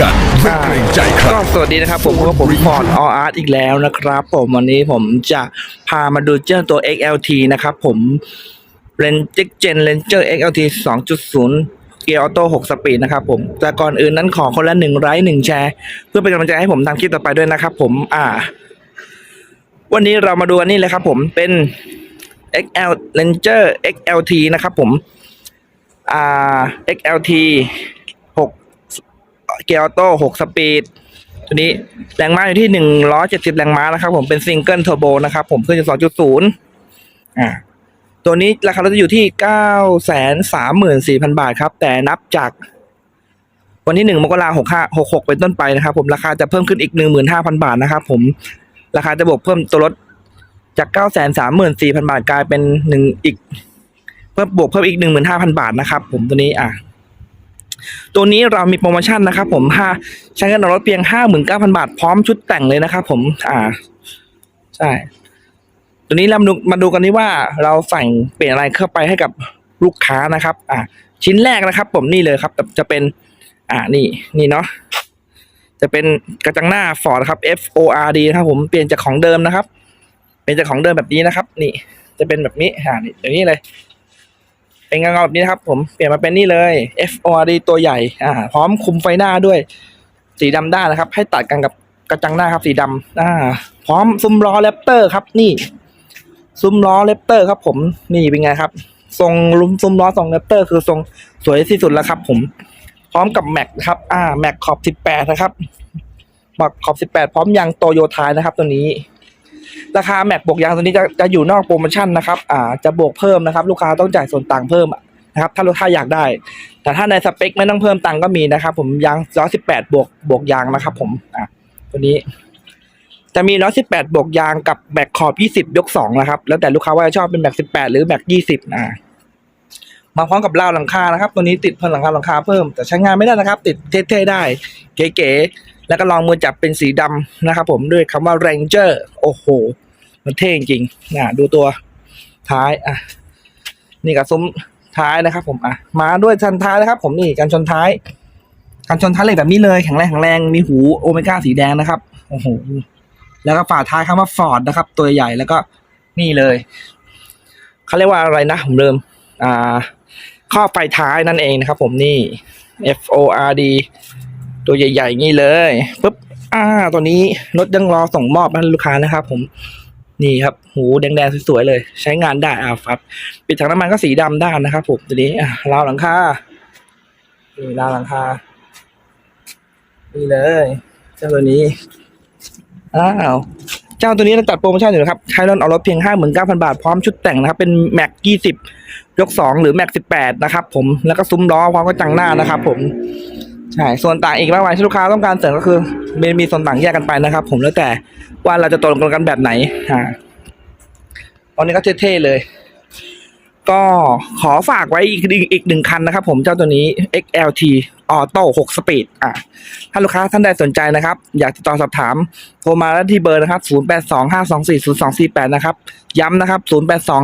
ดันไม่เกรงใจใครก็สวัสดีนะครับ ผมกับผมฟอร์ดออาร์ตอีกแล้วนะครับ ผมวันนี้ผมจะพามาดูเจ้าตัว XLT นะครับ ผมเรนเจเจนเรนเจอร์ XLT 2.0 เกียร์ออโต้6สปีดนะครับผมแต่ก่อนอื่นนั้นขอคนละหนึ่งไลค์หนึ่งแชร์ เพื่อเป็นกำลังใจให้ผมทำคลิปต่อไปด้วยนะครับ ผมอ่า วันนี้เรามาดูอันนี้เลยครับ ผมเป็น XL Ranger XLT นะครับ ผมอ่า XLT เกียร์ออโต้6สปีดตัวนี้แรงม้าอยู่ที่170แรงม้านะครับ ผมเป็นซิงเกิลเทอร์โบนะครับ ผมเครื่องยนต์2.0อ่าตัวนี้ราคารถจะอยู่ที่934,000บาทครับ แต่นับจาก วันที่1มกราคม65 66เป็นต้นไปนะครับ ผมราคาจะเพิ่มขึ้นอีก15,000บาทนะครับ ผมราคาจะบวกเพิ่มตัวรถจาก934,000บาทกลายเป็นหนึ่งอีกเพิ่มบวกเพิ่มอีก15,000บาทนะครับ ผมตัวนี้อะ ตัวนี้เรามีโปรโมชั่นนะครับผมห้าใช้เงินออกรถเพียงห้าหมื่นเก้าพันบาท พร้อมชุดแต่งเลยนะครับผมอ่าใช่ตัวนี้เรามาดูมาดูกันนี้ว่าเราใส่เปลี่ยนอะไรเข้าไปให้กับลูกค้านะครับ อ่าชิ้นแรกนะครับ ผมนี่เลยครับจะเป็น อ่านี่นี่เนาะจะเป็นกระจังหน้าฟอร์ดครับ F O R D นะครับผมเปลี่ยนจากของเดิมนะครับ เป็นจากของเดิมแบบนี้นะครับ นี่จะเป็นแบบนี้อ่านี่อย่างนี้เลย เป็นเงาแบบนี้นะครับ ผมเปลี่ยนมาเป็นนี่เลย F O R D ตัวใหญ่อ่าพร้อมคุมไฟหน้าด้วย สีดำด้านนะครับ ให้ตัดกันกับกระจังหน้าครับ สีดำอ่า พร้อมซุ้มล้อแรปเตอร์ครับ นี่ ซุ้มล้อแรปเตอร์ครับ ผมนี่เป็นไงครับ ทรงลุ้มซุ้มล้อทรงแรปเตอร์คือทรงสวยที่สุดแล้วครับ ผม พร้อมกับแม็กครับ อ่าแม็กขอบสิบแปดนะครับแม็กขอบสิบแปดพร้อมยางโตโยทายนะครับตัวนี้ ราคาแม็กบวกยางตัวนี้จะจะอยู่นอกโปรโมชั่นนะครับอ่าจะบวกเพิ่มนะครับ ลูกค้าต้องจ่ายส่วนต่างเพิ่มนะครับถ้าลูกค้าอยากได้ แต่ถ้าในสเปคไม่ต้องเพิ่มตังก็มีนะครับ ผมยางร้อยสิบแปดบวกบวกยางนะครับ ผมอ่าตัวนี้ จะมีร้อยสิบแปดบวกยางกับแบกขอบยี่สิบยกสองนะครับ แล้วแต่ลูกค้าว่าจะชอบเป็นแบกสิบแปดหรือแบกยี่สิบอ่า มาพร้อมกับราวหลังคานะครับ ตัวนี้ติดเพิ่มหลังคาหลังคาเพิ่มแต่ใช้งานไม่ได้นะครับ ติดเท่ๆได้ เก๋ๆแล้วก็ลองมือจับเป็นสีดำนะครับผมด้วยคำว่า Ranger โอ้โห มันเท่จริงๆนะดูตัวท้ายอะนี่กับซุ้มท้ายนะครับ ผมอะมาด้วยชันท้ายนะครับ ผมนี่กันชนท้ายกันชนท้ายเหล็กแบบนี้เลยแข็งแรงแข็งแรงมีหูโอเมก้าสีแดงนะครับโอ้โหแล้วก็ฝาท้ายคำว่าฟอร์ดนะครับ ตัวใหญ่แล้วก็นี่เลยเขาเรียกว่าอะไรนะผมเริ่มอ่า ข้อไฟท้ายนั่นเองนะครับผมนี่ F O R D ตัวใหญ่ๆนี่เลยปุ๊บอ่าตัวนี้รถยังรอส่งมอบนะลูกค้านะครับ ผมนี่ครับ หูแดงๆสวยๆเลย ใช้งานได้อ่าครับ ปิดถังน้ำมันก็สีดำด้านนะครับผมตัวนี้อ่าราวหลังคานี่ราวหลังคานี่เลย เจ้าตัวนี้อ้าว เจ้าตัวนี้เราจัดโปรโมชั่นอยู่นะครับใช้รถเอารถเพียงห้าหมื่นเก้าพันบาท พร้อมชุดแต่งนะครับ เป็นแม็กยี่สิบยกสองหรือแม็กสิบแปดนะครับผมแล้วก็ซุ้มล้อพร้อมก็จังหน้านะครับผมใช่ส่วนต่างอีกมากมายที่ลูกค้าต้องการเสริมก็คือมีมีส่วนต่างแยกกันไปนะครับ ผมแล้วแต่ว่าเราจะตกลงกันแบบไหนอ่าตอนนี้ก็เท่ๆเลย ก็ขอฝากไว้อีกอีกหนึ่งคันนะครับผมเจ้าตัวนี้ XLT Auto 6 Speed อะถ้าลูกค้าท่านใดสนใจนะครับ อยากติดต่อสอบถาม โทรมาได้ที่เบอร์นะครับ 0825240248 นะครับ ย้ำนะครับ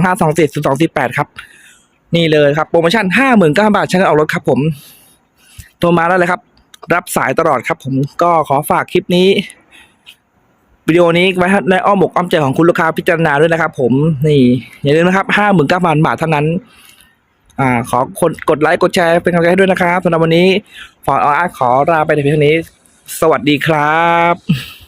0825240248 ครับ นี่เลยครับ โปรโมชั่นห้าหมื่นเก้าบาทใช้เงินออกรถครับผม โทรมาได้วเลยครับ รับสายตลอดครับผมก็ขอฝากคลิปนี้ วิดีโอนี้ไว้ในอ้อมอกอ้อมใจของคุณลูกค้าพิจารณาด้วยนะครับ ผมนี่อย่าลืมนะครับห้าหมื่นเก้าพันบาทเท่านั้น อ่า ขอคนกดไลค์กดแชร์เป็นกำลังใจให้ด้วยนะครับสำหรับวันนี้ฟอร์ดอาร์ขอลาไปในเพียงเท่านี้ สวัสดีครับ